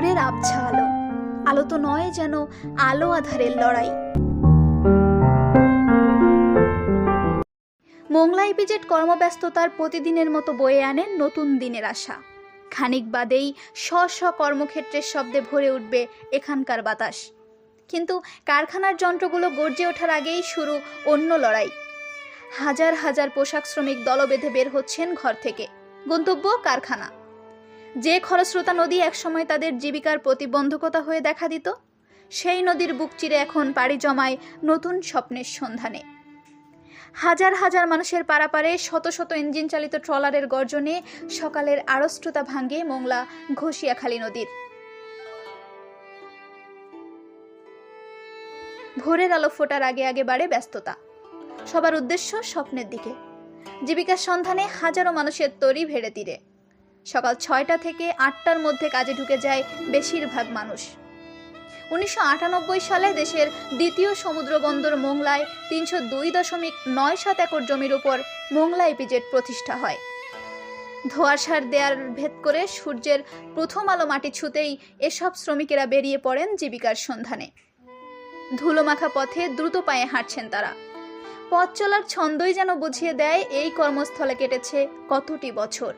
ভোরের আবছা আলো। আলো তো নয় যেন আলো আধারের লড়াই। মোংলাই ইপিজেট কর্মব্যস্ততার প্রতিদিনের মতো বয়ে আনে নতুন দিনের আশা। খানিক বাদেই স্ব স্ব কর্মক্ষেত্রের শব্দে ভরে উঠবে এখানকার বাতাস। কিন্তু কারখানার যন্ত্রগুলো গর্জে ওঠার আগেই শুরু অন্য লড়াই। হাজার হাজার পোশাক শ্রমিক দল বেঁধে বের হচ্ছেন ঘর থেকে। গন্তব্য কারখানা। যে খরস্রোতা নদী একসময় তাদের জীবিকার প্রতিবন্ধকতা হয়ে দেখা দিত, সেই নদীর বুক চিরে এখন পাড়ি জমায় নতুন স্বপ্নের সন্ধানে। হাজার হাজার মানুষের পারাপারে শত শত ইঞ্জিন চালিত ট্রলারের গর্জনে সকালের আড়ষ্টতা ভাঙ্গে মোংলা ঘষিয়াখালী নদীর। ভোরের আলো ফোটার আগে আগে বাড়ে ব্যস্ততা। সবার উদ্দেশ্য স্বপ্নের দিকে। জীবিকার সন্ধানে হাজারো মানুষের তরি ভেড়ে তীরে। সকাল ছয়টা থেকে আটটার মধ্যে কাজে ঢুকে যায় বেশিরভাগ মানুষ। উনিশশো আটানব্বই সালে দেশের দ্বিতীয় সমুদ্র বন্দর মোংলায় তিনশো দুই দশমিক নয় সাত একর জমির উপর মোংলা ইপিজেট প্রতিষ্ঠা হয়। ধোয়াশার দেয়াল ভেদ করে সূর্যের প্রথম আলো মাটি ছুতেই এসব শ্রমিকেরা বেরিয়ে পড়েন জীবিকার সন্ধানে। ধুলোমাখা পথে দ্রুত পায়ে হাঁটছেন তারা। পথ চলার ছন্দই যেন বুঝিয়ে দেয় এই কর্মস্থলে কেটেছে কতটি বছর।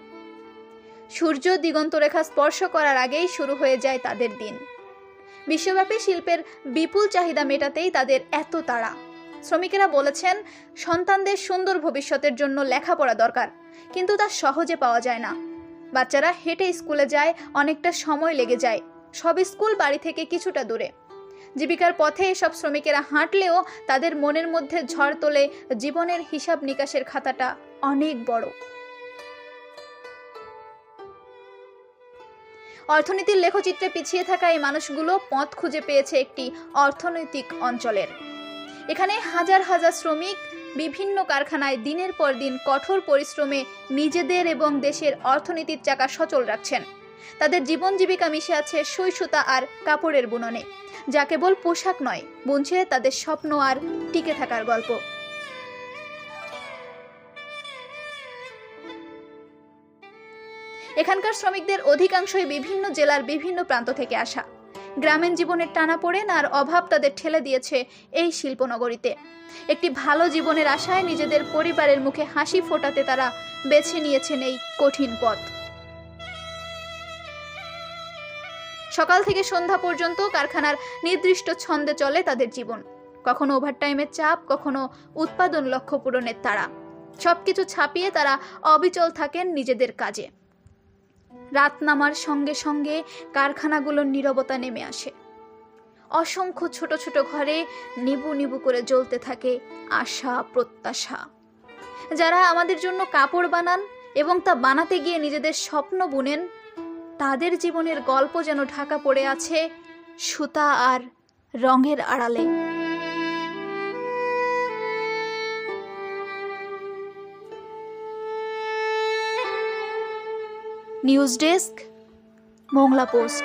সূর্য দিগন্তরেখা স্পর্শ করার আগেই শুরু হয়ে যায় তাদের দিন। বিশ্বব্যাপী শিল্পের বিপুল চাহিদা মেটাতেই তাদের এত তাড়া। শ্রমিকেরা বলেছেন, সন্তানদের সুন্দর ভবিষ্যতের জন্য লেখাপড়া দরকার, কিন্তু তা সহজে পাওয়া যায় না। বাচ্চারা হেঁটে স্কুলে যায়, অনেকটা সময় লেগে যায়। সব স্কুল বাড়ি থেকে কিছুটা দূরে। জীবিকার পথে এসব শ্রমিকেরা হাঁটলেও তাদের মনের মধ্যে ঝড় তোলে, জীবনের হিসাব নিকাশের খাতাটা অনেক বড়। অর্থনীতির লেখচিত্রে পিছিয়ে থাকা এই মানুষগুলো পথ খুঁজে পেয়েছে একটি অর্থনৈতিক অঞ্চলের। এখানে হাজার হাজার শ্রমিক বিভিন্ন কারখানায় দিনের পর দিন কঠোর পরিশ্রমে নিজেদের এবং দেশের অর্থনীতির চাকা সচল রাখছেন। তাদের জীবন জীবিকা মিশে আছে সুতা আর কাপড়ের বুননে। যা কেবল পোশাক নয়, বুনছে তাদের স্বপ্ন আর টিকে থাকার গল্প। এখানকার শ্রমিকদের অধিকাংশই বিভিন্ন জেলার বিভিন্ন প্রান্ত থেকে আসা। গ্রামীণ জীবনের টানাপোড়েন আর অভাব তাদের ঠেলে দিয়েছে এই শিল্পনগরীতে। একটি ভালো জীবনের আশায় নিজেদের পরিবারের মুখে হাসি ফোটাতে তারা বেছে নিয়েছেন এই কঠিন পথ। সকাল থেকে সন্ধ্যা পর্যন্ত কারখানার নির্দিষ্ট ছন্দে চলে তাদের জীবন। কখনো ওভারটাইমের চাপ, কখনো উৎপাদন লক্ষ্য পূরণের তাড়া। সবকিছু ছাপিয়ে তারা অবিচল থাকেন নিজেদের কাজে। রাত নামার সঙ্গে সঙ্গে কারখানাগুলোর নীরবতা নেমে আসে। অসংখ্য ছোট ছোট ঘরে নিবু নিবু করে জ্বলতে থাকে আশা, প্রত্যাশা। যারা আমাদের জন্য কাপড় বানান এবং তা বানাতে গিয়ে নিজেদের স্বপ্ন বুনেন, তাদের জীবনের গল্প যেন ঢাকা পড়ে আছে সুতা আর রঙের আড়ালে। News desk Mongla post.